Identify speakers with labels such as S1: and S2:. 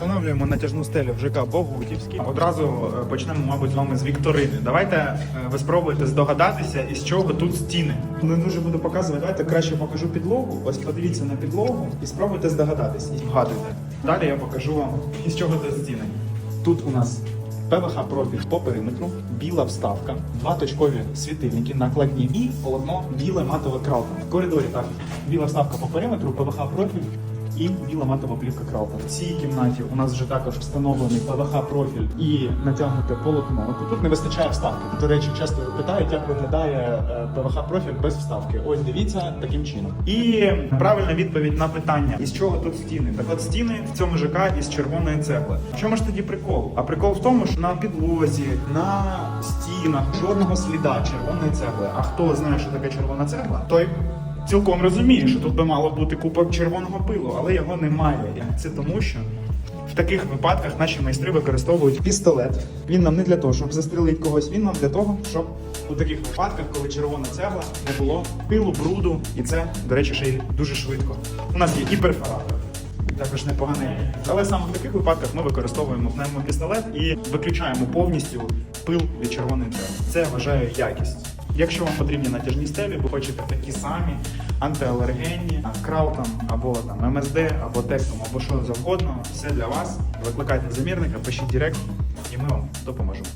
S1: Встановлюємо натяжну стелю в ЖК Богутівський. Одразу е, почнемо, мабуть, з вами з вікторини. Давайте е, ви спробуєте здогадатися, із чого тут стіни. Не дуже буду показувати. Давайте краще покажу підлогу. Ось подивіться на підлогу і спробуйте здогадатись. І вгадуйте. Далі я покажу вам, із чого тут стіни. Тут у нас ПВХ профіль по периметру, біла вставка, два точкові світильники накладні і полотно біле матове кралтон. В коридорі так. Біла вставка по периметру, ПВХ профіль і біла матова плівка кралтон. В цій кімнаті у нас вже також встановлений ПВХ профіль і натягнуте полотно. От Тут не вистачає вставки. До речі, часто питають, як виглядає е, ПВХ профіль без вставки. Ось дивіться таким чином. І правильна відповідь на питання: із чого тут стіни? Так от стіни в цьому ЖК із червоної цегли. В чому ж тоді прикол? А прикол в тому, що на підлозі, на стінах жодного сліда червоної цегли. А хто знає, що таке червона цегла, той цілком розуміє, що тут би мало бути купок червоного пилу, але його немає. Це тому, що в таких випадках наші майстри використовують пістолет. Він нам не для того, щоб застрелити когось, він нам для того, щоб у таких випадках, коли червона цегла, не було пилу, бруду, і це, до речі, ще й дуже швидко. У нас є і перфоратор. Також непоганий. Але саме в таких випадках ми використовуємо пневмопістолет і виключаємо повністю пил від червоної цегли. Це вважаю якість. Якщо вам потрібні натяжні стелі, ви хочете такі самі антиалергенні, краутом або там МСД, або текстом, або що завгодно, все для вас. Викликайте замірника, пишіть директ, і ми вам допоможемо.